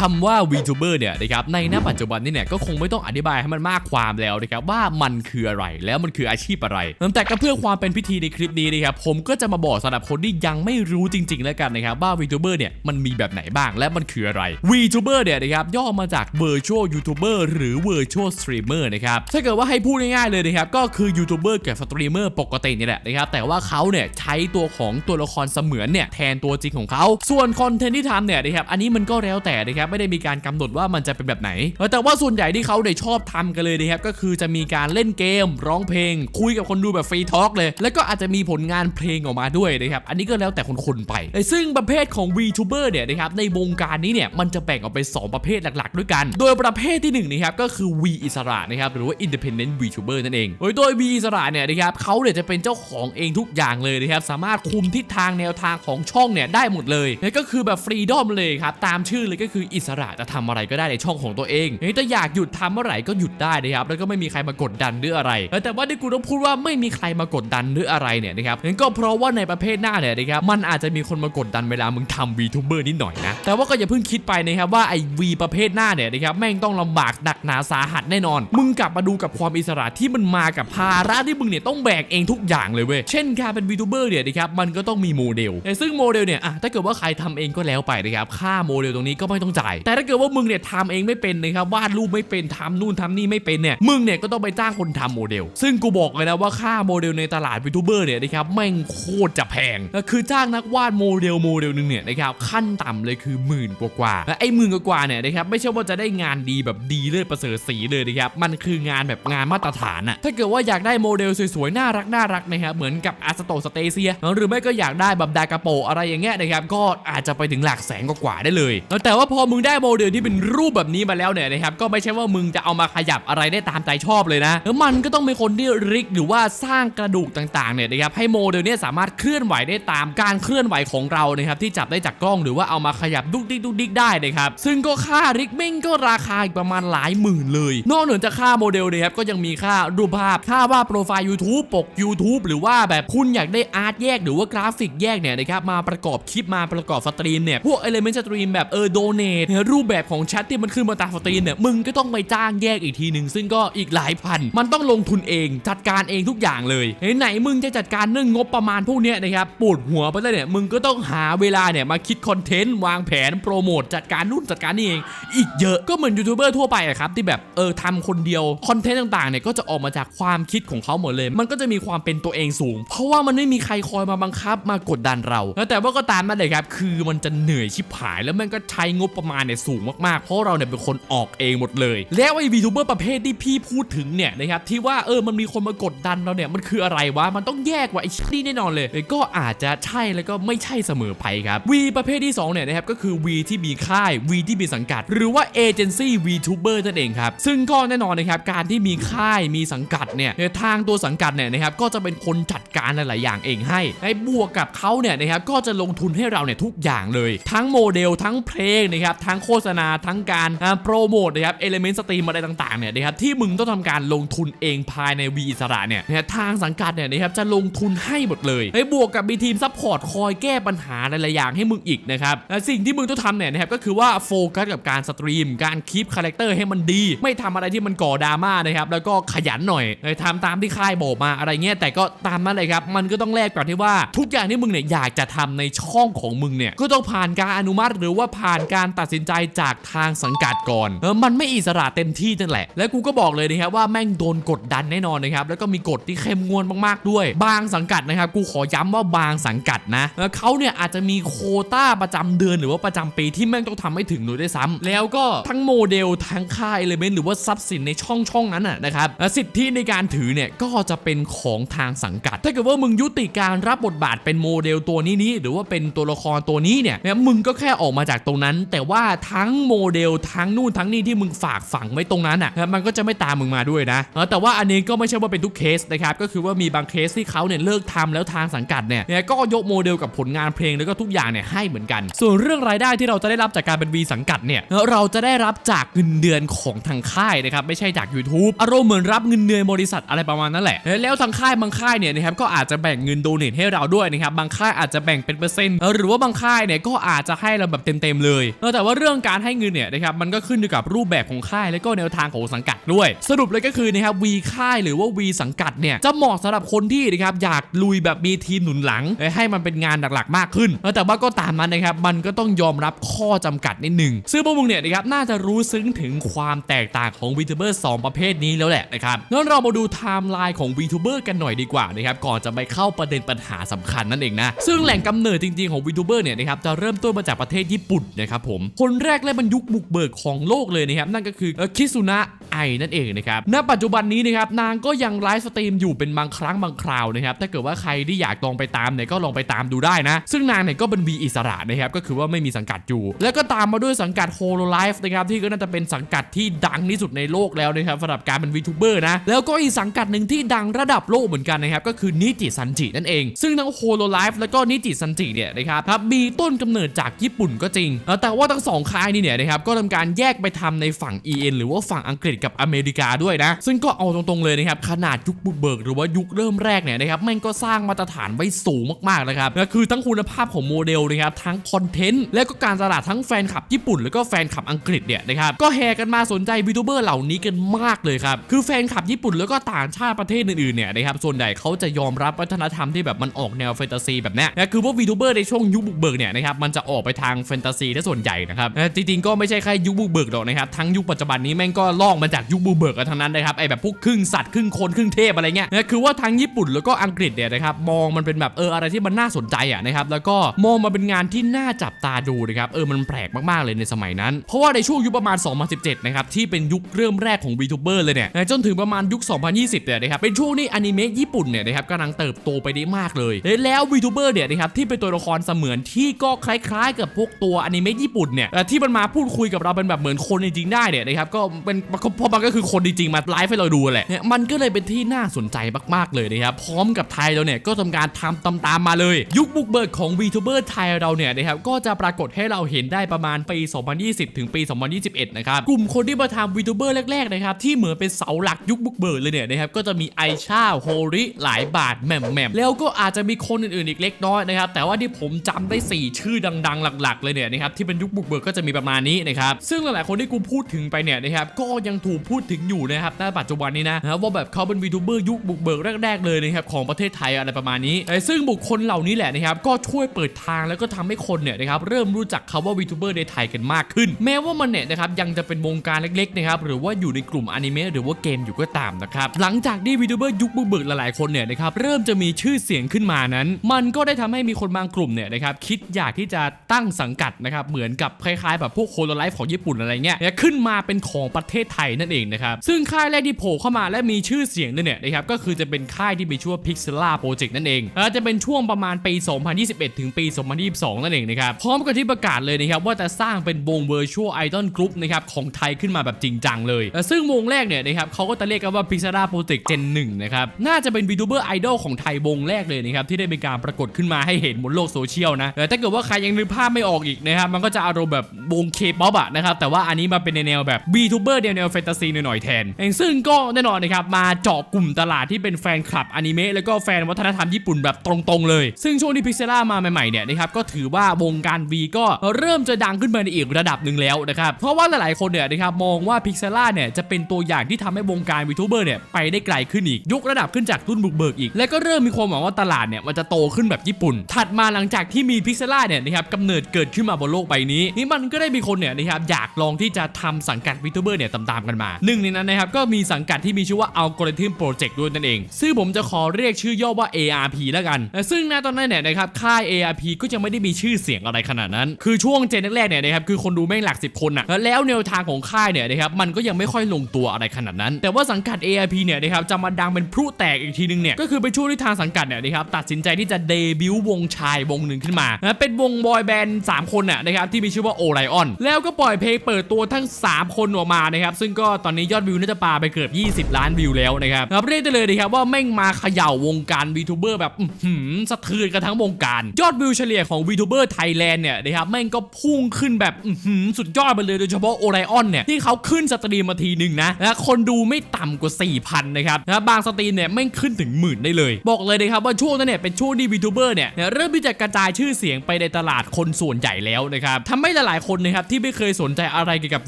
คำว่า VTuber เนี่ยนะครับในณปัจจุบันนี่เนี่ยก็คงไม่ต้องอธิบายให้มันมากความแล้วนะครับว่ามันคืออะไรแล้วมันคืออาชีพอะไรแต่ก็เพื่อความเป็นพิธีในคลิปนี้นะครับผมก็จะมาบอกสำหรับคนที่ยังไม่รู้จริง ๆ แล้วกันนะครับว่า VTuber เนี่ยมันมีแบบไหนบ้างและมันคืออะไร VTuber เนี่ยนะครับย่อมาจาก Virtual YouTuber หรือ Virtual Streamer นะครับถ้าเกิดว่าให้พูดง่ายๆเลยนะครับก็คือยูทูบเบอร์กับสตรีมเมอร์ปกตินี่แหละนะครับแต่ว่าเขาเนี่ยใช้ตัวของตัวละครเสมือนเนี่ยแทนตัวจริงของเขาส่วนคอนเทนต์ที่ทำเนี่ยนะครับอันนี้มันก็แล้วแต่นะครับไม่ได้มีการกำหนดว่ามันจะเป็นแบบไหน แต่ว่าส่วนใหญ่ที่เขาเนี่ยชอบทำกันเลยนะครับก็คือจะมีการเล่นเกม ร้องเพลง คุยกับคนดูแบบฟรีทอล์กเลย แล้วก็อาจจะมีผลงานเพลงออกมาด้วยนะครับอันนี้ก็แล้วแต่คนๆไปซึ่งประเภทของ VTuber เนี่ยนะครับในวงการนี้เนี่ยมันจะแบ่งออกเป็น2ประเภทหลักๆ ด้วยกัน โดยประเภทที่1นะครับก็คือ V อิสระนะครับหรือว่า Independent VTuber นั่นเองโดยโดย V อิสระเนี่ยนะครับเขาเนี่ยจะเป็นเจ้าของเองทุกอย่างเลยนะครับสามารถคุมทิศทางแนวทางของช่องเนี่ยได้หมดเลยนั่นก็คือแบบฟรีดอมเลยครับตามชื่อเลยก็คืออิสระจะทำอะไรก็ได้ในช่องของตัวเองเฮ้ยแต่อยากหยุดทำเมื่อไหร่ก็หยุดได้นะครับแล้วก็ไม่มีใครมากดดันหรืออะไร แต่ว่าที่กูต้องพูดว่าไม่มีใครมากดดันหรืออะไรเนี่ยนะครับงั้นก็เพราะว่าในประเภทหน้าเนี่ยนะครับมันอาจจะมีคนมากดดันเวลามึงทำ VTuber นิดหน่อยนะแต่ว่าก็อย่าเพิ่งคิดไปนะครับว่าไอ้ V ประเภทหน้าเนี่ยนะครับแม่งต้องลำบากหนักหนาสาหัสแน่นอน มึงกลับมาดูกับความอิสระที่มันมากับภาระที่มึงเนี่ยต้องแบกเองทุกอย่างเลยเว้ยเช่นการเป็น VTuber เนี่ยนะครับมันก็ต้องมีโมเดลแต่ซึ่งโมเดลเนี่ยอะถ้าเกิดว่าใครทำเองก็แล้วไปนะครับค่าโมเดลตรงนี้ก็ไม่ต้องจ่ายแต่ถ้าเกิดว่ามึงเนี่ยทำเองไม่เป็นนะครับวาดรูปไม่เป็นทำนู่นทำนี่ไม่เป็นเนี่ยมึงเนี่ยก็ต้องไปจ้างคนทำโมเดล ซึ่งกูบอกเลยนะว่าค่าโมเดลในตลาด VTuber เนี่ยนะครับแม่งโคตรจะแพงคือจ้างนักวาดโมเดลโมเดลหนึ่งเนี่ยนะครับขั้นต่ำเลยคือหมื่นกว่าๆและไอ้หมื่นกว่าๆเนี่ยนะครับไม่ใช่ว่าจะได้งานดีแบบดีเลิศประเสริฐสีเลยนะครับมันคืองานแบบงานมาตรฐานอะถ้าเกิดว่าอยากได้โมเดลสวยๆน่ารักน่ารักนะครับเหมือนกับอาสโตสเตเซียหรือไม่ก็อยากได้แบบดากาโปอะไรอย่างเงี้ยนะครับก็อาจจะไปถึงหลักแสนกว่าได้เลยแต่ว่าพอมึงได้โมเดลที่เป็นรูปแบบนี้มาแล้วเนี่ยนะครับก็ไม่ใช่ว่ามึงจะเอามาขยับอะไรได้ตามใจชอบเลยนะแล้วมันก็ต้องเป็นคนที่ริกหรือว่าสร้างกระดูกต่างๆเนี่ยนะครับให้โมเดลเนี่ยสามารถเคลื่อนไหวได้ตามการเคลื่อนไหวของเรานะครับที่จับได้จากกล้องหรือว่าเอามาขยับดุกดิกดุกดิกได้นะครับซึ่งก็ค่าริกเม่งก็ราคาอีกประมาณหลายหมื่นเลย นอกเหนือจากค่าโมเดลนะครับก็ยังมีค่ารูปภาพค่าว่าโปรไฟล์ YouTube ปก YouTube หรือว่าแบบคุณอยากได้อาร์ตแยกหรือว่ากราฟิกแยกเนี่ยนะครับมาประกอบคลิปมาประกอบสตรีมเนี่ยพวกเอลิเมนต์สตรีมแบบเออโดเนทรูปแบบของแชทที่มันขึ้นมาตามสตรีมเนี่ยมึงก็ต้องไปจ้างแยกอีกทีหนึ่งซึ่งก็อีกหลายพัน มันต้องลงทุนเองจัดการเองทุกอย่างเลยเฮ้ยไหนมึงจะจัดการเรื่องงบประมาณพวกเนี้ยนะครับปวดหัวไปเลยเนี่ยมึงก็ต้องหาเวลาเนี่ยมาคิดคอนเทนต์วางแผนโปรโมทจัดการนู่นจัดการนี่เอง อีกเยอะก็เหมือนยูทูบเบอร์ทั่วไปอะครับที่แบบเออทำคนเดียวคอนเทนต์ต่างๆเนี่ยก็จะออกมาจากความคิดของเขาหมดเลย มันก็จะมีความเป็นตัวเองสูง เพราะว่ามันไม่มีใครคอยมาบังคับมากดดันเราแล้วแต่ว่าก็ตามมาเลยครับคือมันจะเหนื่อยชิบหายแล้วมันก็ใช้งบประมาณมาเนี่ยสูงมากๆ เพราะเราเนี่ยเป็นคนออกเองหมดเลย แล้วไอ้วีทูเบอร์ประเภทที่พี่พูดถึงเนี่ยนะครับที่ว่าเออมันมีคนมากดดันเราเนี่ยมันคืออะไรวะมันต้องแยกว่าไอ้นี่แน่นอนเลยก็อาจจะใช่แล้วก็ไม่ใช่เสมอไปครับวีประเภทที่สองเนี่ยนะครับก็คือ V ที่มีค่าย V ที่มีสังกัด หรือว่าเอเจนซี่ VTuber นั่นเองครับซึ่งก็แน่นอนนะครับการที่มีค่ายมีสังกัดเนี่ยทางตัวสังกัดเนี่ยนะครับก็จะเป็นคนจัดการหลายๆอย่างเองให้ไอ้บวกกับเขาเนี่ยนะครับก็จะลงทุนให้เราเนี่ยทุกอย่างเลย ทั้งโมเดลทั้งเพลงนะครับทั้งโฆษณาทั้งการโปรโมทนะครับเอลิเมนต์สตรีมอะไรต่างๆเนี่ยนะครับที่มึงต้องทำการลงทุนเองภายใน V อิสระเนี่ยนะทางสังกัดเนี่ยนะครับจะลงทุนให้หมดเลยไอ้บวกกับมีทีมซัพพอร์ตคอยแก้ปัญหาหลายๆอย่างให้มึงอีกนะครับสิ่งที่มึงต้องทำเนี่ยนะครับก็คือว่าโฟกัสกับการสตรีม การคีปคาแรคเตอร์ให้มันดี ไม่ทำอะไรที่มันก่อดราม่านะครับแล้วก็ขยันหน่อยทำตามที่ค่ายบอกมาอะไรเงี้ยแต่ก็ตามนั้นเลยครับมันก็ต้องแลกก่อนที่ว่าทุกอย่างที่มึงเนี่ยอยากจะทำในช่องของมึงเนี่ยก็ต้องผ่านการอนุมัติหรือว่าผ่านการตัดสินใจจากทางสังกัดก่อนเออมันไม่อิสระเต็มที่นั่นแหละ และกูก็บอกเลยนะครับว่าแม่งโดนกดดันแน่นอนนะครับแล้วก็มีกฎที่เข้มงวดมากๆด้วย บางสังกัดนะครับกูขอย้ำว่าบางสังกัดนะเขาเนี่ยอาจจะมีโคต้าประจำเดือนหรือว่าประจำปีที่แม่งต้องทำให้ถึงเลยด้ซ้ำแล้วก็ทั้งโมเดลทั้งค่าเอลิเมนต์หรือว่าทรัพย์สินในช่องช่องนั้นน่ะนะครับสิทธิในการถือเนี่ยก็จะเป็นของทางสังกัด ถ้าเกิดว่ามึงยุติการรับบทบาทเป็นโมเดลตัวนี้นี้หรือว่าเป็นตัวละครตัวนี้เนี่ยมึงก็แค่ออกมาจากตรงนั้น แต่ว่าาทั้งโมเดลทั้งนู่นทั้งนี่ที่มึงฝากฝังไว้ตรงนั้นอะมันก็จะไม่ตามมึงมาด้วยนะแต่ว่าอันนี้ก็ไม่ใช่ว่าเป็นทุกเคสนะครับก็คือว่ามีบางเคสที่เขาเนี่ยเลิกทำแล้วทางสังกัดเนี่ยก็ยกโมเดลกับผลงานเพลงแล้วก็ทุกอย่างเนี่ยให้เหมือนกัน ส่วนเรื่องรายได้ที่เราจะได้รับจากการเป็น V สังกัดเนี่ยเราจะได้รับจากเงินเดือนของทางค่ายนะครับไม่ใช่จาก YouTube อารมณ์เหมือนรับเงินเดือนบริษัทอะไรประมาณนั้นแหละ แล้วทางค่ายบางค่ายเนี่ยนะครับก็อาจจะแบ่งเงินโดเนทให้เราด้วยนะครับบางค่ายอาจจะแบ่งเป็นเปอร์เซ็นต์หรือว่าบางค่ายเนี่ยก็อาจจะให้เราแบบเต็มๆเลยแต่ว่าว่าเรื่องการให้เงินเนี่ยนะครับมันก็ขึ้นอยู่กับรูปแบบของค่าย และก็แนวทางของสังกัดด้วย สรุปเลยก็คือนะครับวีค่ายหรือว่าวีสังกัดเนี่ยจะเหมาะสำหรับคนที่นะครับอยากลุยแบบมีทีมหนุนหลังและให้มันเป็นงานหลักๆ มากขึ้น แต่ว่าก็ตามนั้นนะครับมันก็ต้องยอมรับข้อจำกัดนิดหนึ่งซึ่งพวกมึงเนี่ยนะครับน่าจะรู้ซึ้งถึงความแตกต่างของ VTuber สองประเภทนี้แล้วแหละนะครับงั้นเรามาดูไทม์ไลน์ของ VTuber กันหน่อยดีกว่านะครับก่อนจะไปเข้าประเด็นปัญหาสำคัญนั่นเองนะซึ่งแหล่งกำเนิดจริงๆของ VTuber เนี่ยนะครับจะเริ่มต้นมาจากประเทศญี่ปุ่นนะครับผมคนแรกและบรรยุคบุกเบิกของโลกเลยนะครับ นั่นก็คือคิซุนะไอนั่นเองนะครับ ณ ปัจจุบันนี้นะครับนางก็ยังไลฟ์สตรีมอยู่เป็นบางครั้งบางคราวนะครับ ถ้าเกิดว่าใครที่อยากลองไปตามเนี่ยก็ลองไปตามดูได้นะ ซึ่งนางเนี่ยก็เป็นวีอิสระนะครับ ก็คือว่าไม่มีสังกัดอยู่ แล้วก็ตามมาด้วยสังกัด Holo Life นะครับ ที่ก็น่าจะเป็นสังกัดที่ดังที่สุดในโลกแล้วนะครับสำหรับการเป็น VTuber นะ แล้วก็อีกสังกัดหนึ่งที่ดังระดับโลกเหมือนกันนะครับ ก็คือนิจิซันจินั่นเอง ซึ่งทั้ง Holo Life แล้วก็นิจิซันจิเนี่ยนะครับมีต้นกำเนิดจากญี่ปุ่นก็จริง แต่ว่าทั้งสองค่ายนี่เนี่ยนะครับก็ทำการแยกไปทำในฝั่ง EN หรือว่าฝั่งอังกฤษกับอเมริกาด้วยนะ ซึ่งก็เอาตรงๆเลยนะครับขนาดยุคบุกเบิกหรือว่ายุคเริ่มแรกเนี่ยนะครับแม่งก็สร้างมาตรฐานไว้สูงมากๆนะครับก็คือทั้งคุณภาพของโมเดลนะครับทั้งคอนเทนต์และก็การตลาดทั้งแฟนคลับญี่ปุ่น แล้วก็แฟนคลับอังกฤษเนี่ยนะครับก็แห่กันมาสนใจวีทูเบอร์เหล่านี้กันมากเลยครับคือแฟนคลับญี่ปุ่นแล้วก็ต่างชาติประเทศอื่นๆเนี่ยนะครับส่วนใหญ่เขาจะยอมรับวัฒนธรรมที่แบบมันออกแนวแฟนตาซีแบบนี้นะคือพวกวีทูเบอร์ในช่วงยุคบุกเบิกเนี่ยนะครับมันจะออกไปทางแฟนตาซีได้ส่วนใหญ่นะครับนะจริงๆก็ไม่ใช่แค่ยุคบุกเบิกหรอกนะครับทั้งยุคปัจจุบันนี้แม่งก็ลอกมาจากยุคบุกเบิกกันทั้งนั้นนะครับไอแบบพวกครึ่งสัตว์ครึ่งคนครึ่งเทพอะไรเงี้ยนะคือว่าทั้งญี่ปุ่นแล้วก็อังกฤษเนี่ยนะครับมองมันเป็นแบบเอออะไรที่มันน่าสนใจอะนะครับแล้วก็มองมาเป็นงานที่น่าจับตาดูนะครับเออมันแปลกมากๆเลยในสมัยนั้น เพราะว่าในช่วงยุคประมาณ 2017 นะครับที่เป็นยุคเริ่มแรกของ VTuber เลยเนี่ยนะจนถึงประมาณยุค 2020 เนี่ยนะครับเป็นช่วงที่อนิเมะญี่ปุ่นเนี่ยนะครับกำลังเติบโตไปได้มากเลย แล้ว VTuber เนี่ยนะครับที่เป็นตัวละครเสมือนที่ก็คล้ายๆ กับพวกตัวอนิเมะญี่ปุ่นเนี่ยที่มันมาพูดคุยกับเราเป็นแบบเหมือนคนจริงๆได้เนี่ยนะครับก็เป็นเพราะมันก็คือคนจริงๆมาไลฟ์ให้เราดูแหละเนี่ยมันก็เลยเป็นที่น่าสนใจมากๆเลยนะครับพร้อมกับไทยเราเนี่ยก็ทำการทำตามๆมาเลย ยุคบุกเบิกของ VTuber ไทยเราเนี่ยนะครับก็จะปรากฏให้เราเห็นได้ประมาณปี 2020 ถึงปี 2021 นะครับกลุ่มคนที่มาทำ VTuber แรกๆนะครับที่เหมือนเป็นเสาหลักยุคบุกเบิกเลยเนี่ยนะครับก็จะมีไอชาโฮริหลายบาทแหม่มแหม่มแล้วก็อาจจะมีคนอื่นๆอีกเล็กน้อยนะครับแต่ว่าที่ผมจำได้ 4 ชื่อดัง ๆ หลัก ๆ เลยเนี่ยนะครับที่เป็นยุคบุกเบิกก็จะมีประมาณนี้นะครับซึ่งหลายๆคนที่กูพูดถึงไปเนี่ยนะครับก็ยังถูกพูดถึงอยู่นะครับในปัจจุบันนี้นะว่าแบบเขาเป็น VTuber ยุคบุกเบิกแรกๆเลยนะครับของประเทศไทยอะไรประมาณนี้ซึ่งบุคคลเหล่านี้แหละนะครับก็ช่วยเปิดทางแล้วก็ทำให้คนเนี่ยนะครับเริ่มรู้จักคำว่า VTuber ในไทยกันมากขึ้น แม้ว่ามันเนี่ยนะครับยังจะเป็นวงการเล็กๆนะครับหรือว่าอยู่ในกลุ่มอนิเมะหรือว่าเกมอยู่ก็ตามนะครับหลังจากที่ VTuber ยุคบุกเบิกหลายๆคนเนี่ยนะครับเริ่มจะมีชื่อเสียงขึ้นมานั้น มันก็ได้ทำให้มีคนบางกลุ่มเนี่ยนะครับคิดอยากที่จะตั้งสังกัดนะครับเหมือนกับคล้ายๆแบบพวกโคโลไลฟ์ของญี่ปุ่นอะไรเงี้ยเนี่ยขึ้นมาเป็นของประเทศไทยนั่นเองนะครับซึ่งค่ายแรกที่โผล่เข้ามาและมีชื่อเสียงเนี่ยนะครับก็คือจะเป็นค่ายที่มีชื่อว่า Pixela Project นั่นเองและจะเป็นช่วงประมาณปี 2021 ถึงปี 2022 นั่นเองนะครับพร้อมกับที่ประกาศเลยนะครับว่าจะสร้างเป็นวง Virtual Idol Group นะครับของไทยขึ้นมาแบบจริงจังเลยและซึ่งวงแรกเนี่ยนะครับเขาก็จะเรียกกันว่า Pixela Project Gen 1นะครับน่าจะเป็น VTuber Idol ของไทยวงแรกเลยนะครับที่ได้มีการปรากฏขึ้นมาให้เห็นบนโลกโซเชียลนะแต่ถ้าเกิดว่าใครยังนึกภาพไม่ออกอีกนะครับมันก็จะอารมแบบวง K-pop อปอะนะครับ แต่ว่าอันนี้มาเป็นในแนวแบบ VTuber แนวแนวแฟนตาซีหน่อยๆแทนเองซึ่งก็แน่นอนนะครับ มาเจาะกลุ่มตลาดที่เป็นแฟนคลับอนิเมะแล้วก็แฟนวัฒนธรรมญี่ปุ่นแบบตรงๆเลย ซึ่งช่วงที่พิกเซล่ามาใหม่ๆเนี่ยนะครับก็ถือว่าวงการ V ก็เริ่มจะดังขึ้นมาในอีกระดับหนึ่งแล้วนะครับเพราะว่าหลายๆคนเนี่ยนะครับมองว่าพิกเซล่าเนี่ยจะเป็นตัวอย่างที่ทำให้วงการ VTuber เนี่ยไปได้ไกลขึ้นอีกยกระดับขึ้นจากรุ่นบุกเบิกอีก และก็เริ่มมีความหวังว่าตลาดเนี่ยมันจะโตขึ้นแบบญี่ปุ่น ถัดมาหลังจากที่มีพิกเซล่าเนี่ยนะครับกำเนิดเกิดขึ้นมาบนโลกใบนี้นี่มันก็ได้มีคนเนี่ยนะครับอยากลองที่จะทำสังกัด VTuber เนี่ยตามๆกันมาหนึ่งในนั้นนะครับก็มีสังกัดที่มีชื่อว่า Algorithm Project ด้วยนั่นเอง ซึ่งผมจะขอเรียกชื่อย่อว่า ARP แล้วกัน ซึ่งณตอนนั้นเนี่ยนะครับค่าย ARP ก็ยังไม่ได้มีชื่อเสียงอะไรขนาดนั้น คือช่วงเจนแรกๆเนี่ยนะครับคือคนดูแม่งหลัก10คนอะแล้วแนวทางของค่ายเนี่ยนะครับมันก็ยังไม่ค่อยลงตัวอะไรขนาดนั้น แต่ว่าสังกัด ARP เนี่ยนะครับจะมาดังเป็นพลุแตกอีกทีนึงเนี่ยก็คือเป็นช่วงที่ทางสังกัดเนี่ยนะครับตัดสินใจที่จะเดบิวต์วงชายวงหนึ่งขึ้นมาเป็นวงบอยแบนด์3คนน่ะนะครับที่มีชื่อว่าโอไรออนแล้วก็ปล่อยเพลงเปิดตัวทั้ง 3 คนออกมานะครับซึ่งก็ตอนนี้ยอดวิวน่าจะปาไปเกือบ 20 ล้านวิวแล้วนะครับครับเรียกได้เลยนะครับว่าแม่งมาเขย่าวงการ VTuber แบบอื้อหือสะเทือนกันทั้งวงการยอดวิวเฉลี่ยของ VTuber ไทยแลนด์เนี่ยนะครับแม่งก็พุ่งขึ้นแบบหือสุดยอดไปเลยโดยเฉพาะโอไรออนเนี่ยที่เขาขึ้นสตรีมมาทีหนึ่งนะนะคนดูไม่ต่ำกว่า 4,000 นะครับนะบางสตรีมเนี่ยแม่งขึ้นถึงหมื่นได้เลย บอกเลยนะครับว่าช่วงนั้นเนี่ยเป็นช่วงที่ VTuber เนี่ยเริ่มที่จะกระจายชื่อเสียงไปในตลาดคนส่วนใหญ่แล้วนะครับทำให้หหลายคนนะครับที่ไม่เคยสนใจอะไรเกี่ยวกับ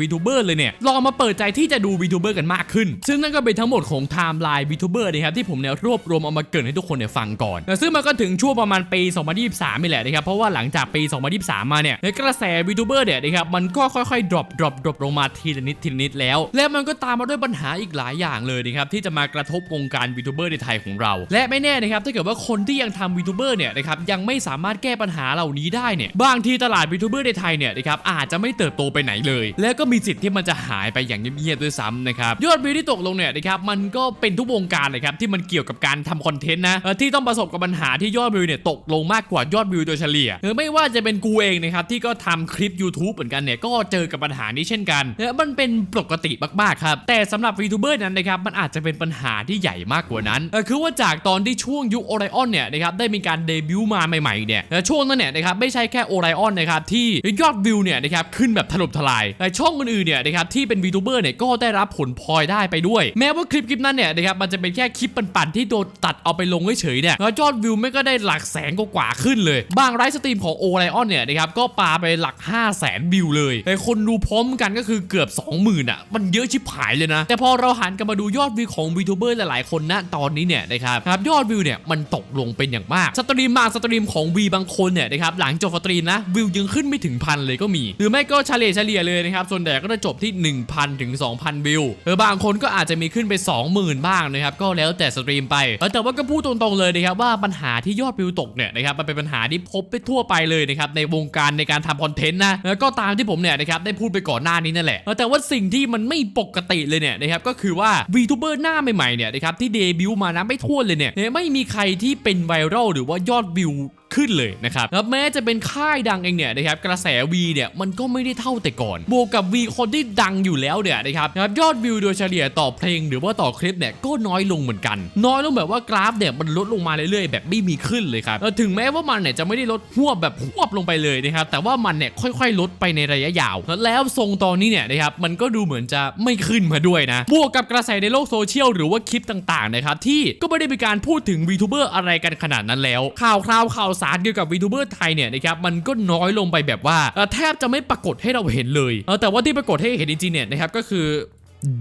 VTuber เลยเนี่ยลองมาเปิดใจที่จะดู VTuber กันมากขึ้น ซึ่งนั่นก็เป็นทั้งหมดของไทม์ไลน์ VTuber นะครับที่ผมเนี่ยรวบรวมเอามาเกรินให้ทุกคนเนี่ยฟังก่อนนะซึ่งมันก็ถึงช่วงประมาณปี 2023นี่แหละนะครับเพราะว่าหลังจากปี 2023 มาเนี่ยในกระแส VTuber เนี่ยนะครับมันก็ค่อยๆ drop drop drop ลงมาทีละนิดทีละนิดแล้ว และมันก็ตามมาด้วยปัญหาอีกหลายอย่างเลยนะครับที่จะมากระทบวงการ VTuber ในไทยของเรา และไม่แน่นะครับถ้าเกิดว่าคนที่ยังทำ VTuber เนี่ยนะครับยังไม่สามารถแก้ปัญหาเหล่านี้ได้เนี่ยบางทีตลาด VTuber ในไทยเนี่ยนะครับอาจจะไม่เติบโตไปไหนเลย และก็มีสิทธิ์ที่มันจะหายไปอย่างเงียบๆด้วยซ้ำนะครับยอดวิวที่ตกลงเนี่ยนะครับมันก็เป็นทุกวงการเลยครับที่มันเกี่ยวกับการทำคอนเทนต์นะที่ต้องประสบกับปัญหาที่ยอดวิวเนี่ยตกลงมากกว่ายอดวิวโดยเฉลี่ยหรือไม่ว่าจะเป็นกูเองนะครับที่ก็ทำคลิป YouTube เหมือนกันเนี่ยก็เจอกับปัญหานี้เช่นกันและมันเป็นปกติมากๆครับแต่สำหรับ VTuber นั้นนะครับมันอาจจะเป็นปัญหาที่ใหญ่มากกว่านั้นคือว่าจากตอนที่ช่วงยุคโอไรออนเนี่ยนะครับได้มีการเดบิวต์มาใหม่ๆเนี่ยช่วงนั้นเนี่ยนะครับไม่ใช่แค่โอไรออนนะครับที่ยอดวิวเนี่ยนะครับขึ้นแบบถล่มทลายแต่ช่องอื่นๆเนี่ยนะครับที่เป็น VTuber เนี่ยก็ได้รับผลพลอยได้ไปด้วย แม้ว่าคลิปคลิปนั้นเนี่ยนะครับมันจะเป็นแค่คลิปปั่นๆที่โดนตัดเอาไปลงเฉยๆเนี่ยแล้วยอดวิวไม่ก็ได้หลักแสนกว่าขึ้นเลย บางไลฟ์สตรีมของโอไรออนเนี่ยนะครับก็ปาไปหลัก 5 0 0แสนวิวเลยแต่คนดูพร้อมกันก็คือเกือบ 20,000อะมันเยอะชิบหายเลยนะ แต่พอเราหันกลับมาดูยอดวิวของ VTuber หลายๆคนณตอนนี้เนี่ยนะครับครับยอดวิวเนี่ยมันตกลงเป็นอย่างมากสตรีมบาสตรีมของ V บางคนเนี่ยนะครับหลังจบสตรีมนะวิวยังขึ้นไม่ถึงพันเลยก็มี หรือไม่ก็เฉลี่ยเฉลี่ยเลยนะครับ ส่วนใหญ่ก็จะจบที่ 1,000 ถึง 2,000 วิวหรือบางคนก็อาจจะมีขึ้นไป 20,000 บ้างนะครับก็แล้วแต่สตรีมไป แต่ว่าก็พูดตรงๆเลยนะครับว่าปัญหาที่ยอดวิวตกเนี่ยนะครับมันเป็นปัญหาที่พบไปทั่วไปเลยนะครับในวงการในการทำคอนเทนต์นะแล้วก็ตามที่ผมเนี่ยนะครับได้พูดไปก่อนหน้านี้นั่นแหละ แต่ว่าสิ่งที่มันไม่ปกติเลยเนี่ยนะครับก็คือว่า VTuber หน้าใหม่ๆเนี่ยนะครับที่เดบิวต์มานะไม่ทั่วเลยเนี่ยไม่มีใครที่เป็นไวรัลหรือว่ายอดวิว ขึ้นเลยนะครับแล้วแม้จะเป็นค่ายดังเองเนี่ยนะครับกระแส V เนี่ยมันก็ไม่ได้เท่าแต่ก่อน บวกกับ V คนที่ดังอยู่แล้วเนี่ยนะครับยอดวิวโดยเฉลี่ยต่อเพลงหรือว่าต่อคลิปเนี่ยก็น้อยลงเหมือนกัน น้อยลงแบบว่ากราฟเนี่ยมันลดลงมาเรื่อยๆ แบบไม่มีขึ้นเลยครับถึงแม้ว่ามันเนี่ยจะไม่ได้ลดหัวบแบบหวบลงไปเลยนะครับแต่ว่ามันเนี่ยค่อยๆ ลดไปในระยะยาว แล้วทรงตอนนี้เนี่ยนะครับมันก็ดูเหมือนจะไม่ขึ้นมาด้วยนะบวกกับกระแสในโลกโซเชียลหรือว่าคลิปต่างๆนะครับที่ก็ไม่ได้มีการพูดถึง VTuber อะไรกันขนาดนั้นแล้ว ข่าวคราวข่าวสารเกี่ยวกับ VTuber ไทยเนี่ยนะครับมันก็น้อยลงไปแบบว่าเอ่อแทบจะไม่ปรากฏให้เราเห็นเลยเออแต่ว่าที่ปรากฏให้เห็นจริงๆเนี่ยนะครับก็คือ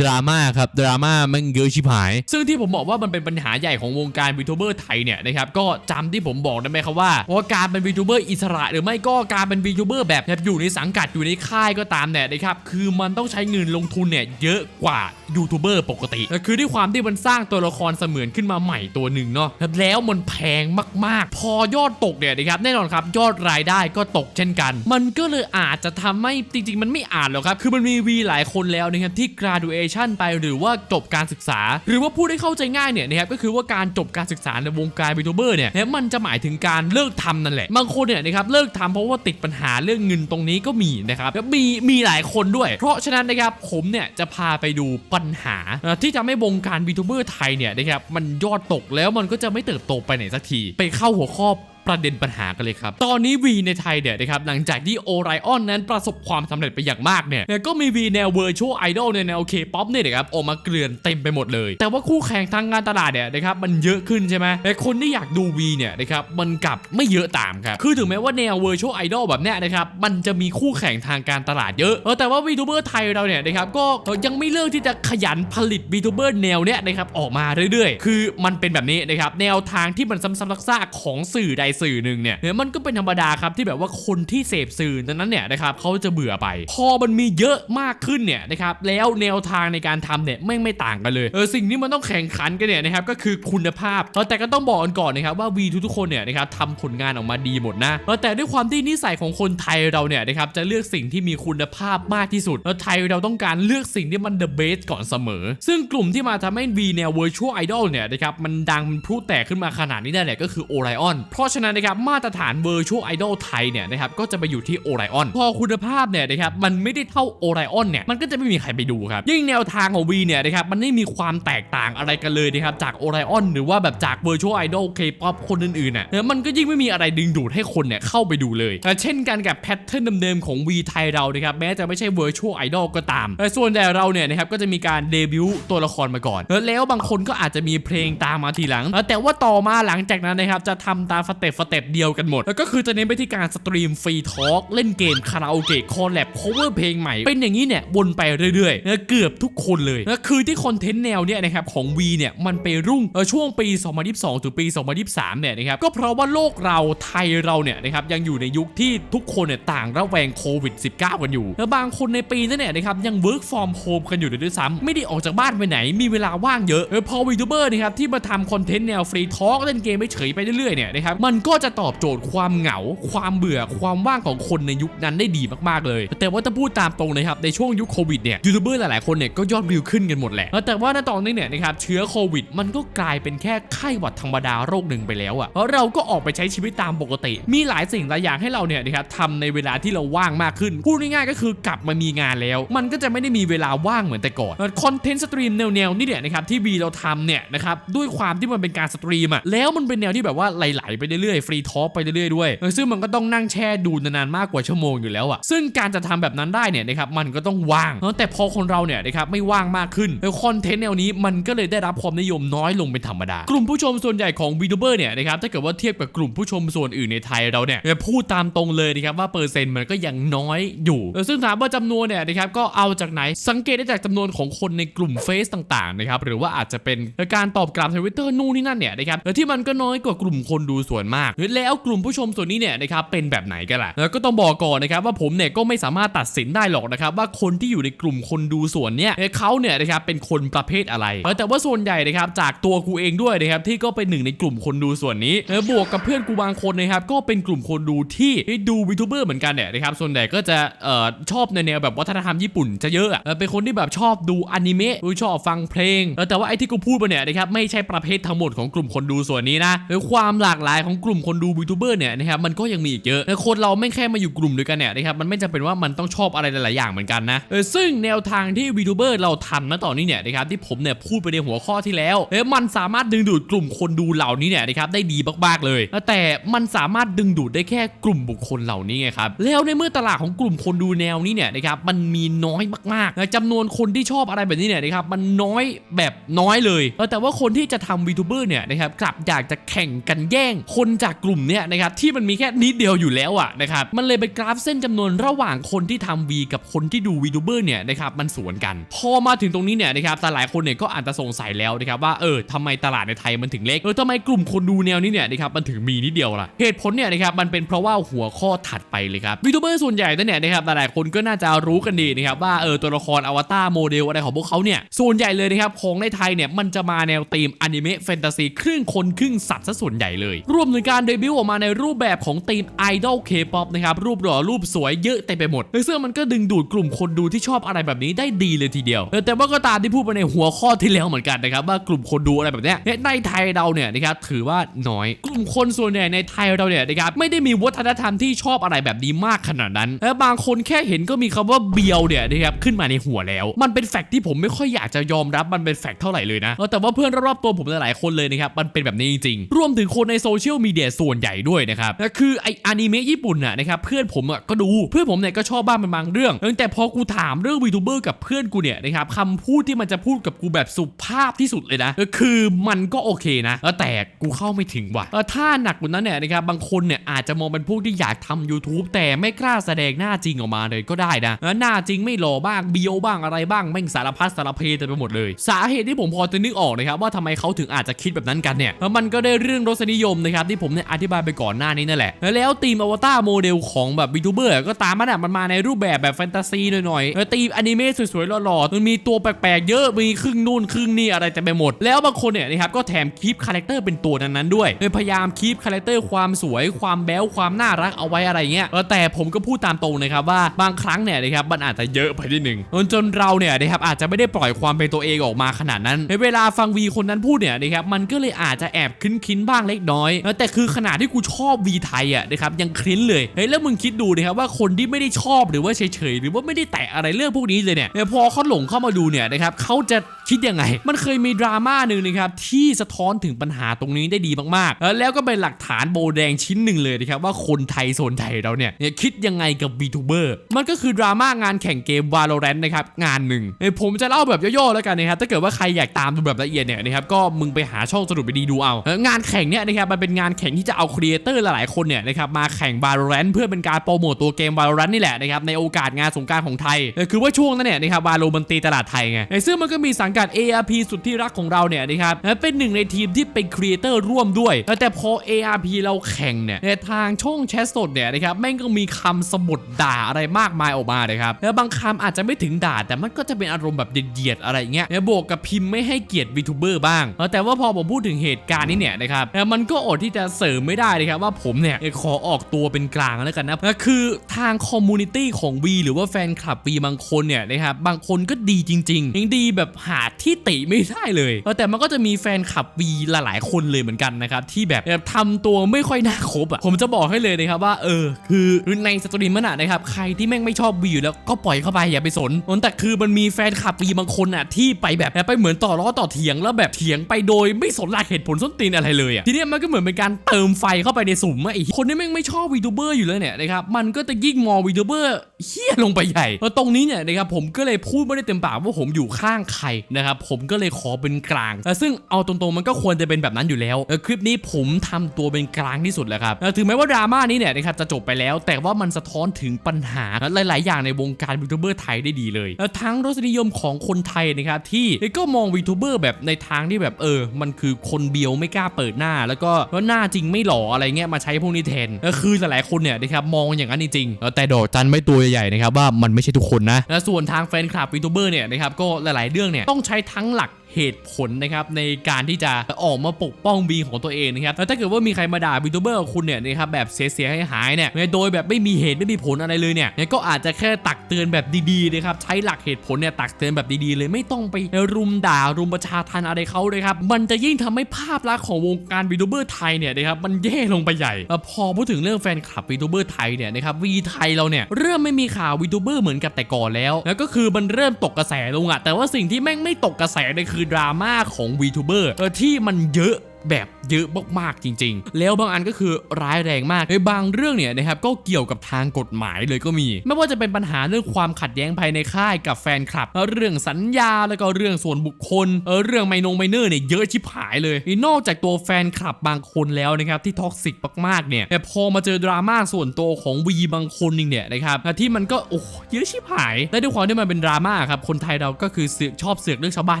ดราม่าครับดราม่ามันเยอะชิบหาย ซึ่งที่ผมบอกว่ามันเป็นปัญหาใหญ่ของวงการวีทูเบอร์ไทยเนี่ยนะครับก็จำที่ผมบอกได้ไหมครับว่าว่าการเป็นวีทูเบอร์อิสระ หรือไม่ก็การเป็นวีทูเบอร์แบบแบบอยู่ในสังกัดอยู่ในค่ายก็ตามเนี่ยนะครับคือมันต้องใช้เงินลงทุนเนี่ยเยอะกว่า ยูทูบเบอร์ปกติแต่คือด้วยความที่มันสร้างตัวละครเสมือนขึ้นมาใหม่ตัวหนึ่งเนาะแล้วมันแพงมากๆ พอยอดตกเนี่ยนะครับแน่นอนครับยอดรายได้ก็ตกเช่นกัน มันก็เลยอาจจะทำให้จริง ๆ มันไม่อาจหรอกครับ คือมันมีวีหลายคนแล้วนะครับที่ graduation ไปหรือว่าจบการศึกษา หรือว่าพูดให้เข้าใจง่ายเนี่ยนะครับก็คือว่าการจบการศึกษาในวงการยูทูบเบอร์เนี่ยนะมันจะหมายถึงการเลิกทำนั่นแหละบางคนเนี่ยนะครับเลิกทำเพราะว่าติดปัญหาเรื่องเงินตรงนี้ก็มีนะครับแล้วมีมีหลายคนด้วย เพราะฉะนั้นนะครับผมเนี่ยจะพาไปดูปัญหา ที่ทำให้วงการวีทูเบอร์ไทยเนี่ยนะครับมันยอดตกแล้วมันก็จะไม่เติบโตไปไหนสักที ไปเข้าหัวข้อ ประเด็นปัญหากันเลยครับ ตอนนี้ V ในไทยเนี่ยนะครับหลังจากที่โอไรออนนั้นประสบความสำเร็จไปอย่างมากเนี่ยก็มี V แนว Virtual Idol ในแนว K-POP เนี่ยนะครับออกมาเกลื่อนเต็มไปหมดเลย แต่ว่าคู่แข่งทางงานตลาดเนี่ยนะครับมันเยอะขึ้นใช่ไหมแต่คนที่อยากดู V เนี่ยนะครับมันกลับไม่เยอะตามครับคือถึงแม้ว่าแนว Virtual Idol แบบเนี้ยนะครับมันจะมีคู่แข่งทางการตลาดเยอะแต่ว่า VTuber ไทยเราเนี่ยนะครับก็ยังไม่เลิกที่จะขยันผลิต VTuber แนวเนี้ยนะครับออกมาเรื่อยๆ คือมันเป็นแบบนี้นะครับแนวทางที่มันซ้ำๆซากๆของสื่อใดสื่อหนึ่งเนี่ยเนี่ยมันก็เป็นธรรมดาครับที่แบบว่าคนที่เสพสื่อนั้นเนี่ยนะครับเขาจะเบื่อไป พอมันมีเยอะมากขึ้นเนี่ยนะครับแล้วแนวทางในการทำเนี่ยไม่งไม่ต่างกันเลยเออสิ่งที่มันต้องแข่งขันกันเนี่ยนะครับก็คือคุณภาพเออแต่ก็ต้องบอกกันก่อนนะครับว่าวีทุกๆคนเนี่ยนะครับทำผลงานออกมาดีหมดนะเออแต่ด้วยความที่นิสัยของคนไทยเราเนี่ยนะครับจะเลือกสิ่งที่มีคุณภาพมากที่สุดแล้วไทยเราต้องการเลือกสิ่งที่มัน the best ก่อนเสมอ ซึ่งกลุ่มที่มาทำให้ V แนว virtual idol เนี่ยนะครับมันดังมันพลุแตกขึ้นมาขนาดนี้ได้แหละก็คือ Orion เพราะฉะะนั้นนะครับมาตรฐาน Virtual Idol ไทยเนี่ยนะครับก็จะไปอยู่ที่ Orion พอคุณภาพเนี่ยนะครับมันไม่ได้เท่า Orion เนี่ยมันก็จะไม่มีใครไปดูครับยิ่งแนวทางของ V เนี่ยนะครับมันไม่มีความแตกต่างอะไรกันเลยนะครับจาก Orion หรือว่าแบบจาก Virtual Idol K-pop คนอื่นๆน่ะเออมันก็ยิ่งไม่มีอะไรดึงดูดให้คนเนี่ยเข้าไปดูเลยเช่นกันกับแพทเทิร์นเดิมๆของ V ไทยเรานะครับแม้จะไม่ใช่ Virtual Idol ก็ตามเออส่วนใหญ่เราเนี่ยนะครับก็จะมีการเดบิวต์ตัวละครมาก่อนแล้วบางคนก็อาจจะมีเพลงตามมาทีหลัง แต่ว่าต่อมาหลังจากนั้นนะครับจะทำตามสเต็ปสเต็ปเดียวกันหมด แล้วก็คือจะเน้นไปที่การสตรีมฟรีทอล์กเล่นเกมคาราโอเกะคอลแลบ cover เพลงใหม่ เป็นอย่างนี้เนี่ยวนไปเรื่อยๆเออเกือบทุกคนเลยเออคือที่คอนเทนต์แนวเนี่ยนะครับของ V เนี่ยมันไปรุ่งช่วงปี 2022 ถึงปี 2023 เนี่ยนะครับก็เพราะว่าโลกเราไทยเราเนี่ยนะครับยังอยู่ในยุคที่ทุกคนเนี่ยต่างระแวงโควิด 19 กันอยู่แล้วบางคนในปีนั้นเนี่ยนะครับยัง work from home กันอยู่เลยด้วยซ้ำไม่ได้ออกจากบ้านไปไหนมีเวลาว่างเยอะพอวีทูเบอร์นะครับที่มาทำคอนเทนต์แนวฟรีทอล์กเล่นเกมไม่เฉยไปเรื่อยๆเนี่ยนะครับมันก็จะตอบโจทย์ความเหงา ความเบื่อความว่างของคนในยุคนั้นได้ดีมากๆเลย แต่ว่าถ้าพูดตามตรงนะครับในช่วงยุคโควิดเนี่ยยูทูบเบอร์หลายๆคนเนี่ยก็ยอดวิวขึ้นกันหมดแหละแต่ว่าณตอนนี้เนี่ยนะครับเชื้อโควิด มันก็กลายเป็นแค่ไข้หวัดธรรมดาโรคหนึ่งไปแล้วอะ่ะเราะเราก็ออกไปใช้ชีวิตตามปกติ มีหลายสิ่งหลายอย่างให้เราเนี่ยนะครับทำในเวลาที่เราว่างมากขึ้นพูดง่ายๆก็คือกลับมามีงานแล้ว มันก็จะไม่ได้มีเวลาว่างเหมือนแต่ก่อนคอนเทนต์สตรีมแนวๆนี่เนี่ยนะครับที่วีเราทำเนี่ยนะครับด้วยความที่มันเป็นการสตรีมอะแล้วมันเป็นแนวที่แบบว่าไหลๆไปเรื่อยๆ ฟรีทอล์กไปเรื่อยๆด้วยซึ่งมันก็ต้องนั่งแช่ดูนานๆมากกว่าชั่วโมงอยู่แล้วอะซึ่งการจะทำแบบนั้นได้เนี่ยนะครับมันก็ต้องว่างแต่พอคนเราเนี่ยนะครับไม่ว่างมากขึ้นเออคอนเทนต์แนวนี้มันก็เลยได้รับความนิยมน้อยลงเป็นธรรมดา กลุ่มผู้ชมส่วนใหญ่ของวีดูเบอร์เนี่ยนะครับถ้าเกิดว่าเทียบกับกลุ่มผู้ชมส่วนอื่นในไทยเราเนี่ยพูดตามตรงเลยนะครับว่าเปอร์เซ็นต์มันก็ยังน้อยอยู่ ซึ่งถามว่าจำนวนเนี่ยนะครับก็เอาจากไหนสังเกตได้จากจำนวนของคนในกลุ่มเฟซต่างๆนะครับหรือว่าอาจจะเป็นการตอบกลับทวิตเตอร์นู่นนี่นั่นเนี่ยนะครับที่มันก็น้อยกว่ากลุ่มคนดูส่วนมากเออแล้วกลุ่มผู้ชมส่วนนี้เนี่ยนะครับเป็นแบบไหนกันล่ะแล้วก็ต้องบอกก่อนนะครับว่าผมเนี่ยก็ไม่สามารถตัดสินได้หรอกนะครับว่าคนที่อยู่ในกลุ่มคนดูส่วนเนี่ยเขาเนี่ยนะครับเป็นคนประเภทอะไรแต่ว่าส่วนใหญ่นะครับจากตัวกูเองด้วยนะครับที่ก็เป็นหนึ่งในกลุ่มคนดูส่วนนี้บวกกับเพื่อนกูบางคนนะครับก็เป็นกลุ่มคนดูที่ดูวีทูเบอร์เหมือนกันเนี่ยนะครับส่วนใหญ่ก็จะเอ่อชอบในแนวแบบวัฒนธรรมญี่ปุ่นจะเยอะเป็นคนที่แบบชอบดูอนิเมะชอบฟังเพลงแต่ว่าไอ้ที่กูพูดไปเนี่ยนะครับไม่ใช่ประเภททั้งหมดของกลุ่มคนดูส่วนนี้นะความหลากหลายของกลุ่มุ่มคนดูวีทูเบอร์เนี่ยนะครับมันก็ยังมีอีกเยอะเออคนเราไม่แค่มาอยู่กลุ่มเดียวกันเนี่ยนะครับมันไม่จำเป็นว่ามันต้องชอบอะไรหลาย ๆ อย่างเหมือนกันนะเออซึ่งแนวทางที่วีทูเบอร์เราทำณตอนนี้เนี่ยนะครับที่ผมเนี่ยพูดไปในหัวข้อที่แล้วเออมันสามารถดึงดูดกลุ่มคนดูเหล่านี้เนี่ยนะครับได้ดีมาก ๆ เลย แต่มันสามารถดึงดูดได้แค่กลุ่มบุคคลเหล่านี้ไงครับแล้วในเมื่อตลาดของกลุ่มคนดูแนวนี้เนี่ยนะครับมันมีน้อยมากๆจำนวนคนที่ชอบอะไรแบบนี้เนี่ยนะครับมันน้อยแบบน้อยเลยแต่ว่าคนที่จะทำวีทูเบอร์เนี่ยนะครับกลับอยากจะแข่งกันแย่งคนจากกลุ่มเนี่ยนะครับที่มันมีแค่นิดเดียวอยู่แล้วอะนะครับมันเลยเป็นกราฟเส้นจำนวนระหว่างคนที่ทำวีกับคนที่ดูวีทูเบอร์เนี่ยนะครับมันสวนกัน พอมาถึงตรงนี้เนี่ยนะครับแต่หลายคนเนี่ยก็อาจจะสงสัยแล้วนะครับว่าเออทำไมตลาดในไทยมันถึงเล็กเออทำไมกลุ่มคนดูแนวนี้เนี่ยนะครับมันถึงมีนิดเดียวล่ะเหตุผลเนี่ยนะครับมันเป็นเพราะว่าหัวข้อถัดไปเลยครับวีทูเบอร์ส่วนใหญ่เนี่ยนะครับหลายคนก็น่าจะรู้กันดีนะครับว่าเออตัวละครอวตารโมเดลอะไรของพวกเขาเนี่ยส่วนใหญ่เลยนะครับของในไทยเนี่ยมันจะมาแนวธีมอนิเมะแฟนตาซีครึ่งคนครึ่งสัตว์ซะส่วนใหญ่เลยรวมถึงกการเดบิวต์ออกมาในรูปแบบของธีมไอดอลเคป๊อปนะครับรูปหล่อรูปสวยเยอะเต็มไปหมดซึ่งมันก็ดึงดูดกลุ่มคนดูที่ชอบอะไรแบบนี้ได้ดีเลยทีเดียว แต่ว่าก็ตามที่พูดไปในหัวข้อที่แล้วเหมือนกันนะครับว่ากลุ่มคนดูอะไรแบบนี้ในไทยเราเนี่ยนะครับถือว่าน้อย กลุ่มคนส่วนใหญ่ในไทยเราเนี่ยนะครับไม่ได้มีวัฒนธรรมที่ชอบอะไรแบบนี้มากขนาดนั้นและบางคนแค่เห็นก็มีคำว่าเบียวเนี่ยนะครับขึ้นมาในหัวแล้ว มันเป็นแฟกต์ที่ผมไม่ค่อยอยากจะยอมรับมันเป็นแฟกต์เท่าไหร่เลยนะแต่ว่าเพื่อนรอบๆตัวผมหลายๆคนเลยนะครับมันเป็นแบบนี้จริงๆรวมถึงคนในโซเชียลมีเดียส่วนใหญ่ด้วยนะครับคือไออนิเมะญี่ปุ่นน่ะนะครับเพื่อนผมอะก็ดูเพื่อนผมเนี่ยก็ชอบบ้างเป็นบางเรื่อง แต่พอกูถามเรื่องวีทูเบอร์กับเพื่อนกูเนี่ยนะครับคำพูดที่มันจะพูดกับกูแบบสุภาพที่สุดเลยนะคือมันก็โอเคนะแต่กูเข้าไม่ถึงว่ะถ้าหนักกว่านั้นเนี่ยนะครับบางคนเนี่ยอาจจะมองเป็นพวกที่อยากทำ YouTube แต่ไม่กล้าแสดงหน้าจริงออกมาเลยก็ได้นะหน้าจริงไม่หล่อบ้างเบียวบ้างอะไรบ้างแม่งสารพัดสารเพเต็มไปหมดเลย สาเหตุที่ผมพอจะนึกออกนะครับว่าทำไมเขาถึงอาจจะคิดแบบนั้นกันเนี่ยมันก็ได้เรื่องรสนิยมนะครับที่ผมเนี่ยอธิบายไปก่อนหน้านี้นั่นแหละ แล้วทีมอวตารโมเดลของแบบวีทูเบอร์ก็ตามมันอะมันมาในรูปแบบแบบแฟนตาซีหน่อยๆเออทีมอนิเมะสวยๆหล่อๆมันมีตัวแปลกๆเยอะมีครึ่งนู่นครึ่งนี่อะไรเต็มไปหมด แล้วบางคนเนี่ยนะครับก็แถมคีปคาแรคเตอร์เป็นตัวนั้นๆด้วยเออพยายามคีปคาแรคเตอร์ความสวยความแบ๊วความน่ารักเอาไว้อะไรเงี้ยแต่ผมก็พูดตามตรงนะครับว่าบางครั้งเนี่ยนะครับมันอาจจะเยอะไปนิดนึงจนเราเนี่ยนะครับอาจจะไม่ได้ปล่อยความเป็นตัวเองออกมาขนาดนั้นในเวลาฟังวีคนนั้นพูดเนี่ยนะครับมันก็เลยอาจจะแอบคิ้นๆบ้างเล็กน้อยแต่คือขนาดที่กูชอบวีไทยอะนะครับยังคลิ้นเลยเฮ้ยแล้วมึงคิดดูนะครับว่าคนที่ไม่ได้ชอบหรือว่าเฉยๆหรือว่าไม่ได้แตะอะไรเรื่องพวกนี้เลยเนี่ยพอเขาหลงเข้ามาดูเนี่ยนะครับเขาจะคิดยังไง มันเคยมีดราม่าหนึ่งนะครับที่สะท้อนถึงปัญหาตรงนี้ได้ดีมากๆ แล้วก็เป็นหลักฐานโบแดงชิ้นหนึ่งเลยนะครับว่าคนไทยโซนไทยเราเนี่ยคิดยังไงกับ VTuber มันก็คือดราม่างานแข่งเกม Valorant นะครับงานหนึ่งผมจะเล่าแบบย่อๆแล้วกันนะครับถ้าเกิดว่าใครอยากตามดูแบบละเอียดเนี่ยนะครับก็มึงไปหาช่องสรุปไปดีดูเอางานแข่งเนี่ยนะครับมันเป็นงานแข่งที่จะเอาครีเอเตอร์หลายๆคนเนี่ยนะครับมาแข่ง Valorant เพื่อเป็นการโปรโมตตัวเกม Valorant นี่แหละนะครับในโอกาสงานสงการของไทย คือว่าช่วงนั้นเนี่ยนะครับ Valo มันตีตลาดไทยไงซึ่งมันก็มีสังกัด ARP สุดที่รักของเราเนี่ยนะครับเออเป็นหนึ่งในทีมที่เป็นครีเอเตอร์ร่วมด้วย แต่พอ ARP เราแข่งเนี่ยในทางช่องแชทสดเนี่ยนะครับแม่งก็มีคำสมุดด่าอะไรมากมายออกมาเลยครับแล้วบางคำอาจจะไม่ถึงด่า แต่มันก็จะเป็นอารมณ์แบบเดียดๆอะไรเงี้ยแล้วบวกกับพิมพ์ไม่ให้เกียรติ VTuber บ้าง แต่ว่าพอผมพูดถึงเหตุการณ์นี้เนี่ยนะครับมันก็อดที่จะเสริมไม่ได้เลยครับว่าผมเนี่ยขอออกตัวเป็นกลางแล้วกันนะคือทางคอมมูนิตี้ของ V หรือว่าแฟนคลับ V บางคนเนี่ยนะครับบางคนก็ดีจริงๆยังดีแบบหาที่ติไม่ได้เลยแต่มันก็จะมีแฟนคลับ V หลายๆคนเลยเหมือนกันนะครับที่แบบแบบทำตัวไม่ค่อยน่าคบอะผมจะบอกให้เลยนะครับว่าเออคือในสตรีมมันอะนะครับใครที่แม่งไม่ชอบ V อยู่แล้วก็ปล่อยเข้าไปอย่าไปสนแต่คือมันมีแฟนคลับ V บางคนอะที่ไปแบบไปเหมือนต่อล้อต่อเถียงแล้วแบบเถียงไปโดยไม่สนหลักเหตุผลส้นตีนอะไรเลยอะทีเนี้ยมันก็เหมือนเป็นการเติมไฟเข้าไปในสุ่มไอ้คนที่แม่งไม่ชอบวีทูเบอร์อยู่เลยเนี่ยนะครับมันก็จะยิ่งมองวีทูเบอร์เฮี้ยลงไปใหญ่ตรงนี้เนี่ยนะครับผมก็เลยพูดไม่ได้เต็มปากว่าผมอยู่ข้างใครนะครับผมก็เลยขอเป็นกลาง ซึ่งเอาตรงๆมันก็ควรจะเป็นแบบนั้นอยู่แล้ว คลิปนี้ผมทำตัวเป็นกลางที่สุดแล้วครับถึงแม้ว่าดราม่านี้เนี่ยนะครับจะจบไปแล้ว แต่ว่ามันสะท้อนถึงปัญหาหลาย ๆ อย่างในวงการวีทูเบอร์ไทยได้ดีเลย ทั้งรสนิยมของคนไทยนะครับที่ก็มองวีทูเบอร์แบบในทางที่แบบเออ มันคือคนเบียวไม่กล้าเปิดหน้า แล้วก็หน้าจริงไม่หล่ออะไรเงี้ยมาใช้พวกนี้แทนเออคือหลายๆคนเนี่ยนะครับมองอย่างนั้นจริงๆแต่ดอกจันไม่ตัวใหญ่ๆนะครับว่ามันไม่ใช่ทุกคนนะและส่วนทางแฟนคลับยูทูบเบอร์เนี่ยนะครับก็หลายๆเรื่องเนี่ยต้องใช้ทั้งหลัก เหตุผลนะครับในการที่จะออกมาปกป้องวีของตัวเองนะครับแล้วถ้าเกิดว่ามีใครมาด่าวีทูเบอร์คุณเนี่ยนะครับแบบเสียหายๆเนี่ยโดยแบบไม่มีเหตุไม่มีผลอะไรเลยเนี่ยก็อาจจะแค่ตักเตือนแบบดีๆนะครับใช้หลักเหตุผลเนี่ยตักเตือนแบบดีๆ เลยไม่ต้องไปรุมด่ารุมประชาทันอะไรเขาเลยครับมันจะยิ่งทำให้ภาพลักษณ์ของวงการวีทูเบอร์ไทยเนี่ยนะครับมันแย่ลงไปใหญ่พอพูดถึงเรื่องแฟนคลับวีทูเบอร์ไทยเนี่ยนะครับวีไทยเราเนี่ยเริ่มไม่มีข่าววีทูเบอร์เหมือนกับแต่ก่อนแล้ว แล้วก็คือมันเริ่มตกกระแสลงอะแต่ว่าสิ่งที่แม่งไม่ตกกระแสเลยคือดราม่าของวีทูเบอร์เออที่มันเยอะ แบบเยอะมากๆจริง ๆ แล้วบางอันก็คือร้ายแรงมากในบางเรื่องเนี่ยนะครับก็เกี่ยวกับทางกฎหมายเลยก็มี ไม่ว่าจะเป็นปัญหาเรื่องความขัดแย้งภายในค่ายกับแฟนคลับ เรื่องสัญญาแล้วก็เรื่องส่วนบุคคลเออเรื่องไมโนไมเนอร์เนี่ยเยอะชิบหายเลยนอกจากตัวแฟนคลับบางคนแล้วนะครับที่ท็อกซิกมากๆเนี่ยแต่พอมาเจอดราม่าส่วนตัวของวีบางคนนึงเนี่ยนะครับที่มันก็โอ้เยอะชิบหาย และด้วยความที่มันเป็นดราม่าครับคนไทยเราก็คือเสือกชอบเสือกเรื่องชาวบ้าน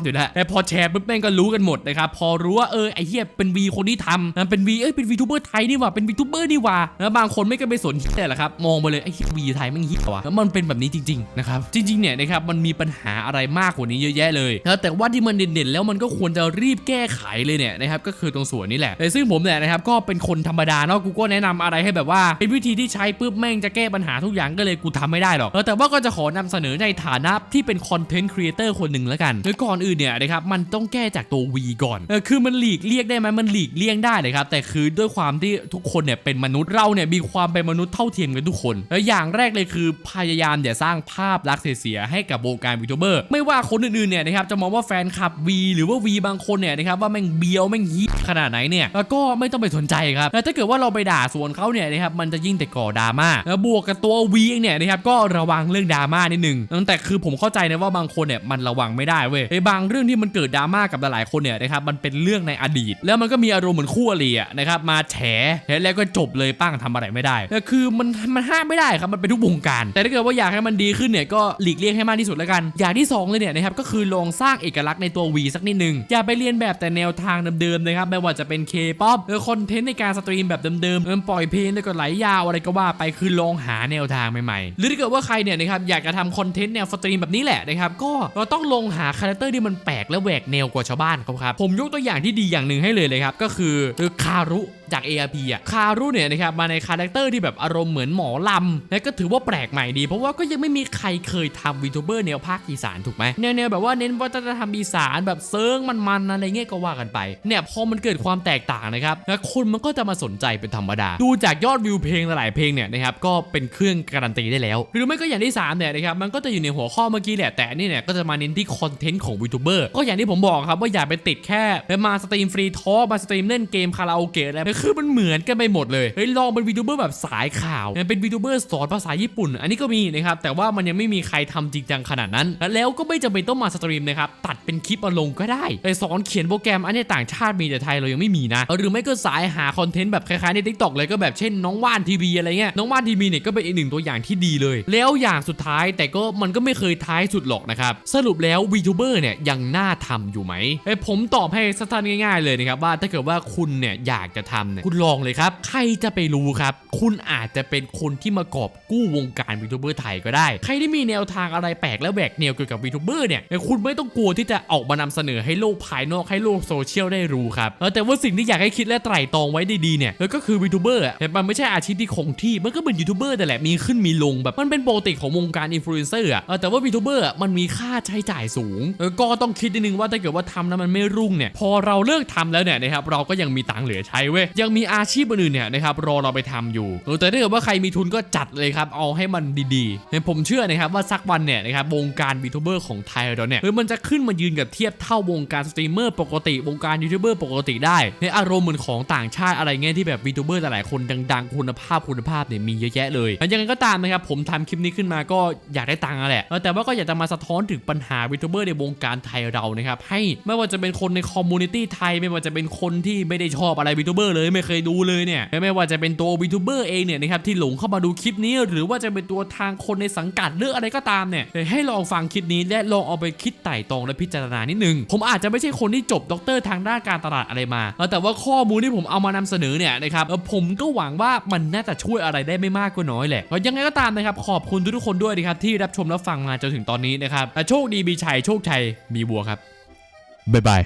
อยู่แล้วแต่พอแชร์ปุ๊บแม่งก็รู้กันหมดนะครับพอรู้ว่าเออไอ้เหี้ยเป็นวีคนที่ทำนะเป็นวีเอ้ยเป็นวีทูเบอร์ไทยนี่หว่าเป็นวีทูเบอร์นี่หว่าแล้วบางคนไม่ก็ไปสนแต่ละครับมองไปเลยไอ้วีไทยม่งเหี้ยว่ะแล้วมันเป็นแบบนี้จริงๆนะครับจริงๆเนี่ยนะครับมันมีปัญหาอะไรมากกว่านี้เยอะแยะเลยนะแต่ว่าที่มันเด่นๆ แล้วมันก็ควรจะรีบแก้ไขเลยเนี่ยนะครับก็คือตรงส่วนนี้แหละแต่ซึ่งผมเนี่ยนะครับก็เป็นคนธรรมดาเนาะกูก็แนะนำอะไรให้แบบว่าเป็นวิธีที่ใช้ปุ๊บแม่งจะแก้ปัญหาทุกอย่างก็เลยกูทำไม่ได้หรอกแต่ว่าก็จะขอนำเสนอในฐานะที่เป็นคอนเทนต์ครีเอเตอร์คนหนึ่งแล้วกันโดยก่อนอื่นเนี่ยนะครับมันต้องแก้จากตัว V ก่อนคือมันหลีกเลี่ยงได้ไหมมันหลีกเลี่ยงได้เลยครับแต่คือด้วยความที่ทุกคนเนี่ยเป็นมนุษย์เราเนี่ยมีความเป็นมนุษย์เท่าเทียมกันทุกคนแล้วอย่างแรกเลยคือพยายามอย่าสร้างภาพลักษณ์เสียให้กับวงการวิทูเบอร์ไม่ว่าคนอื่นๆเนี่ยนะครับจะมองว่าแฟนคลับ V หรือว่า V บางคนเนี่ยนะครับว่าแม่งเบียวแม่งฮีขนาดไหนเนี่ยแล้วก็ไม่ต้องไปสนใจครับแล้วถ้าเกิดว่าเราไปด่าสวนเขาเนี่ยนะครับมันจะยิ่งแต่ก่อดราม่าแล้วบวกกับตัว V เองเนี่ยนะครับก็ระวังเรื่องดราม่านิดนึงแต่คือผมเข้าใจนะว่าบางคนเนี่ยมันระวังไม่ได้เว้ยไอ้บางเรื่องที่มันเกิดดราม่ากับหลายๆคนเนี่ยนะครับมันเป็นเรื่องในอดีตแแล้วมันก็มีอารมณ์เหมือนคู่อริอะนะครับมาแฉแล้วก็จบเลยปั้งทำอะไรไม่ได้แต่คือมันมันห้ามไม่ได้ครับมันเป็นทุกวงการ แต่ถ้าเกิดว่าอยากให้มันดีขึ้นเนี่ยก็หลีกเลี่ยงให้มากที่สุดแล้วกัน อย่างที่สองเลยเนี่ยนะครับก็คือลองสร้างเอกลักษณ์ในตัว V สักนิดนึง อย่าไปเรียนแบบแต่แนวทางเดิมๆนะครับไม่ว่าจะเป็น K-POP หรือคอนเทนต์ในการสตรีมแบบเดิมๆเออปล่อยเพลงแล้วก็ไหลยาวอะไรก็ว่าไปคือลองหาแนวทางใหม่ๆ หรือถ้าเกิดว่าใครเนี่ยนะครับอยากจะทำคอนเทนต์แนวสตรีมแบบนี้แหละนะครับก็เราต้องลงหาคาแรคเตอร์ที่มันแปลกและแหวกแนวกว่าชาวบ้านครับครับผมยกตัวอย่างที่ดีอย่างหนึ่งให้เลยเลยครับก็คือคารุจาก ARP อะคารุเนี่ยนะครับมาในคาแรคเตอร์ที่แบบอารมณ์เหมือนหมอลำและก็ถือว่าแปลกใหม่ดี เพราะว่าก็ยังไม่มีใครเคยทำวีทูเบอร์แนวภาคอีสานถูกไหมแนวแบบว่าเน้นวัฒนธรรมอีสานแบบเซิร์งมันๆอะไรเงี้ยก็ว่ากันไปเนี่ยพอมันเกิดความแตกต่างนะครับแล้วคนมันก็จะมาสนใจเป็นธรรมดา ดูจากยอดวิวเพลงหลายเพลงเนี่ยนะครับก็เป็นเครื่องการันตีได้แล้ว หรือไม่ก็อย่างที่สามเนี่ยนะครับมันก็จะอยู่ในหัวข้อเมื่อกี้แหละแต่นี่เนี่ยก็จะมาเน้นที่คอนเทนต์ของวีทูเบอร์ก็อย่างที่ผมบอกครับว่าอย่าไปติดแค่ไปมาสตรีมฟรีทอมาสตรีมเล่นเกมคาราโอเกะอะไรคือมันเหมือนกันไปหมดเลยเฮ้ยลองเป็นวีทูเบอร์แบบสายข่าวเป็นวีทูเบอร์สอนภาษาญี่ปุ่น อันนี้ก็มีนะครับแต่ว่ามันยังไม่มีใครทำจริงจังขนาดนั้น แล้วก็ไม่จำเป็นต้องมาสตรีมนะครับตัดเป็นคลิปมาลงก็ได้ไปสอนเขียนโปรแกรมอันนี้ต่างชาติมีแต่ไทยเรายังไม่มีนะหรือไม่ก็สายหาคอนเทนต์แบบคล้ายๆใน t ิ k t o k เลยก็แบบเช่นน้องว่านทีวีอะไรเงี้ยน้องว่านทีวีเนี่ยก็เป็นอีกหนึ่งตัวอย่างที่ดีเลย แล้วอย่างสุดท้ายแต่ก็มันก็ไม่เคยท้ายสุดหรอกนะครับสรุปแล้ววีทูเบอร์เนี่ยยังน่าทำอยู่ไหมเอ้ยผมตอบให้สั้นๆง่าย ๆเลยนะครับว่าถ้าเกิดว่าคุณเนี่ยอยากจะทำเนี่ยคุณลองเลยครับ ใครจะไปรู้ครับ คุณอาจจะเป็นคนที่มากอบกู้วงการวีทูเบอร์ไทยก็ได้ ใครที่มีแนวทางอะไรแปลกและแหวกแนวเกี่ยวกับวีทูเบอร์เนี่ยคุณไม่ต้องกลัวที่จะออกมานำเสนอให้โลกภายนอกให้โลกโซเชียลได้รู้ครับแต่ว่าสิ่งที่อยากให้คิดและไตร่ตรองไว้ดีๆเนี่ยก็คือวีทูเบอร์อะมันไม่ใช่อาชีพที่คงที่มันก็เหมือนยูทูบเบอร์แต่แหละมีขึ้นมีลงแบบมันเป็นปกติของวงการอินฟลูเอนเซอร์อะแต่ว่าวีทูเบอร์อะมันมีค่าใช้จ่ายสูงก็ต้องคิดนิดนึงว่าถ้าเกิดว่าทำแล้วมันไม่รุ่งเนี่ยพอเราเลิกทำแล้วเนี่ยนะครับเราก็ยังมีตังค์เหลือใช้เว้ยยังมีอาชีพอื่นๆเนี่ยนะครับรอเราไปทำอยู่แต่ถ้าเกิดว่าใครมีทุนก็จัดเลยครับเอาให้มันดีๆเนี่ยผมเชื่อนะครับว่าสักวันเนี่ยนะครับวงการวีทูเบอร์ของไทยเราเนี่ยเออมันจะขึ้นมายืนกับเทียบเท่าวงการสตรีมเมอร์ปกติวงการยูทูบเบอร์ปกติได้ในอารมณ์เหมือนของต่างชาติอะไรเงี้ยที่แบบวีทูเบอร์หลายๆคนดัง ๆ คุณภาพคุณภาพเนี่ยมีเยอะแยะเลยแต่ยังไงก็ตามนะครับผมทำคลิปนี้ขึ้นมาก็อยากได้ตังค์อะแหละแต่ว่าก็อยากจะมาสะท้อนถึงปัญหาวีทูเบอร์ในวงการไทยเรานะครับให้ไม่ว่าจะเป็นคนในคอมมูนิตี้ไทยไม่ว่าจะเป็นคนที่ไม่ได้ชอบอะไรวีทูเบอร์เลยไม่เคยดูเลยเนี่ยไม่ว่าจะเป็นตัววีทูเบอร์เองเนี่ยนะครับที่หลงเข้ามาดูคลิปนี้ หรือว่าจะเป็นตัวทางคนในสังกัดเรื่ออะไรก็ตามเนี่ยให้ลองฟังคลิปนี้และลองเอาไปคิดไต่ตรองและพิจารณานิดนึงผมอาจจะไม่ใช่คนที่จบด็อกเตอร์ทางด้านการตลาดอะไรมาแต่ว่าข้อมูลที่ผมเอามานำเสนอเนี่ยนะครับผมก็หวังว่ามันน่าจะช่วยอะไรได้ไม่มากก็น้อยแหละยังไงก็ตามนะครับขอบคุณทุกๆคนด้วยนะครับที่รับชมและฟังมาจนถึงตอนนี้นะครับอ่โชคดีมีชัยโชคชัยมีบัวครับบ๊ายบาย